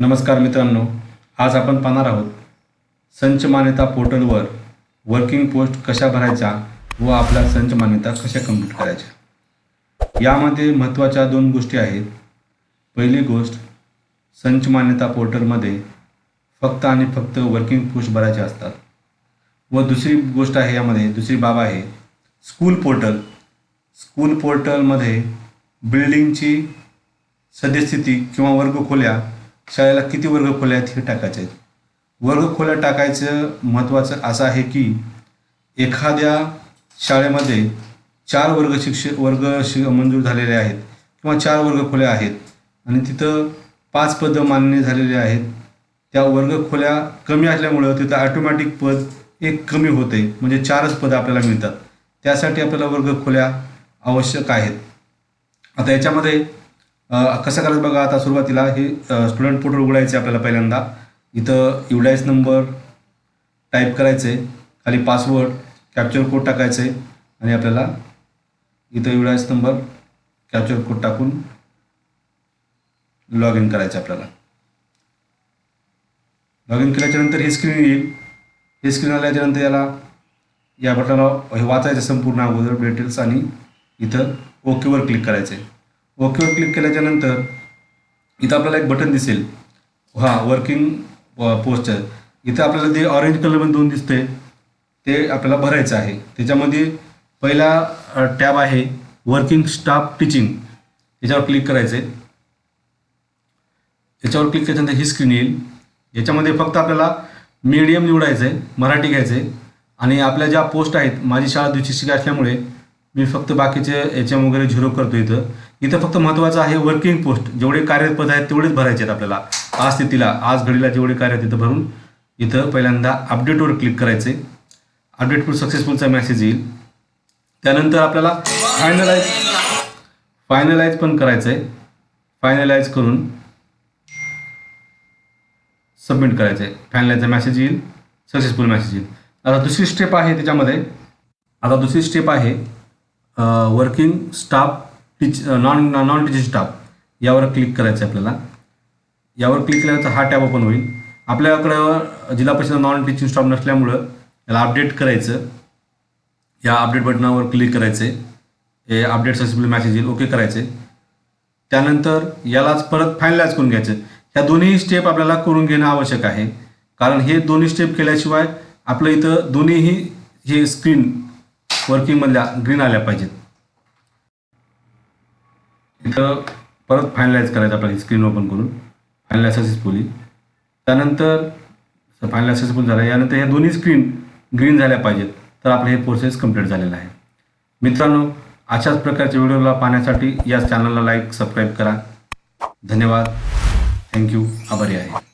नमस्कार मित्रांनो आज आपण पाहणार आहोत संच मान्यता पोर्टलवर वर्किंग पोस्ट कशा भरायच्या व आपल्या संच मान्यता कशा कंप्लीट करायच्या यामध्ये महत्त्वाच्या दोन गोष्टी आहेत. पहिली गोष्ट संच मान्यता पोर्टलमध्ये फक्त आणि फक्त वर्किंग पोस्ट भरायचे असतात. व दुसरी गोष्ट आहे यामध्ये दुसरी बाब आहे स्कूल पोर्टल स्कूल पोर्टलमध्ये बिल्डिंगची सद्यस्थिती किंवा वर्गखोल्या शाळेला किती वर्गखोल्या आहेत हे टाकायचे आहेत? वर्गखोल्या टाकायचं महत्त्वाचं असं आहे की एखाद्या शाळेमध्ये चार वर्ग शिक्षक वर्ग शि मंजूर झालेले आहेत किंवा चार वर्गखोल्या आहेत आणि तिथं पाच पदं मान्य झालेले आहेत. त्या वर्गखोल्या कमी असल्यामुळं तिथं ॲटोमॅटिक पद एक कमी होते. म्हणजे चारच पदं आपल्याला मिळतात. त्यासाठी आपल्याला वर्गखोल्या आवश्यक आहेत. आता याच्यामध्ये कसं करायचं बघा आता सुरुवातीला हे स्टुडंट पोर्टल उघडायचे आपल्याला पहिल्यांदा. इथं युडाईस नंबर टाईप करायचे खाली पासवर्ड कॅप्चर कोड टाकायचे आणि आपल्याला इथं युडाईस नंबर कॅप्चर कोड टाकून लॉग इन करायचं आपल्याला. लॉग इन केल्याच्यानंतर हे स्क्रीन येईल. हे स्क्रीन आल्याच्यानंतर याला या बटनाला हे वाचायचं संपूर्ण अगोदर डिटेल्स आणि इथं ओकेवर क्लिक करायचं आहे ओकेवर क्लिक केल्याच्यानंतर इथं आपल्याला एक बटन दिसेल. हां वर्किंग पोस्टर इथं आपल्याला ते ऑरेंज कलरमध्ये दोन दिसते ते आपल्याला भरायचं आहे. त्याच्यामध्ये पहिला टॅब आहे वर्किंग स्टाफ टीचिंग याच्यावर क्लिक करायचं आहे याच्यावर क्लिक केल्यानंतर ही स्क्रीन येईल. याच्यामध्ये फक्त आपल्याला मीडियम निवडायचं आहे मराठी घ्यायचं आहे आणि आपल्या ज्या पोस्ट आहेत माझी शाळा द्विशिक्षिका असल्यामुळे मी फक्त बाकीचे एच एम वगैरे झिरो करतो इथं. इथं फक्त महत्त्वाचं आहे वर्किंग पोस्ट जेवढे कार्यरत पद आहेत तेवढेच भरायचे आहेत आपल्याला. आज स्थितीला आज घडीला जेवढे कार्य आहेत तिथं भरून इथं पहिल्यांदा अपडेटवर क्लिक करायचे. अपडेट फुल सक्सेसफुलचा मेसेज येईल. त्यानंतर आपल्याला फायनलाइज फायनलाइज पण करायचं आहे फायनलाइज करून सबमिट करायचं आहे फायनलाइजचा मेसेज येईल सक्सेसफुल मेसेज येईल. आता दुसरी स्टेप आहे त्याच्यामध्ये. आता दुसरी स्टेप आहे working staff teach non non teaching staff यावर क्लिक करायचं आहे आपल्याला. यावर क्लिक केल्यानंतर हा टॅब ओपन होईल. आपल्याकडं जिल्हा परिषद नॉन टीचिंग स्टाफ नसल्यामुळं याला अपडेट करायचं. या अपडेट बटनावर क्लिक करायचे हे अपडेट सक्सेसफुल मॅसेज येईल. ओके करायचे त्यानंतर यालाच परत फायनलाइज करून घ्यायचं. ह्या दोन्ही स्टेप आपल्याला करून घेणं आवश्यक आहे. कारण हे दोन्ही स्टेप केल्याशिवाय आपलं इथं दोन्हीही हे स्क्रीन वर्किंगमधल्या ग्रीन आल्या पाहिजेत. इथं परत फायनलाईज करायचं आपल्याला स्क्रीन ओपन करून. फायनलाइज सक्सेसफुली त्यानंतर फायनल सक्सेसफुल झालं. यानंतर ह्या दोन्ही स्क्रीन ग्रीन झाल्या पाहिजेत. तर आपलं हे प्रोसेस कंप्लीट झालेलं आहे. मित्रांनो अशाच प्रकारच्या व्हिडिओला पाहण्यासाठी या चॅनलला लाईक सबस्क्राईब करा. धन्यवाद. थँक्यू आभारी आहे.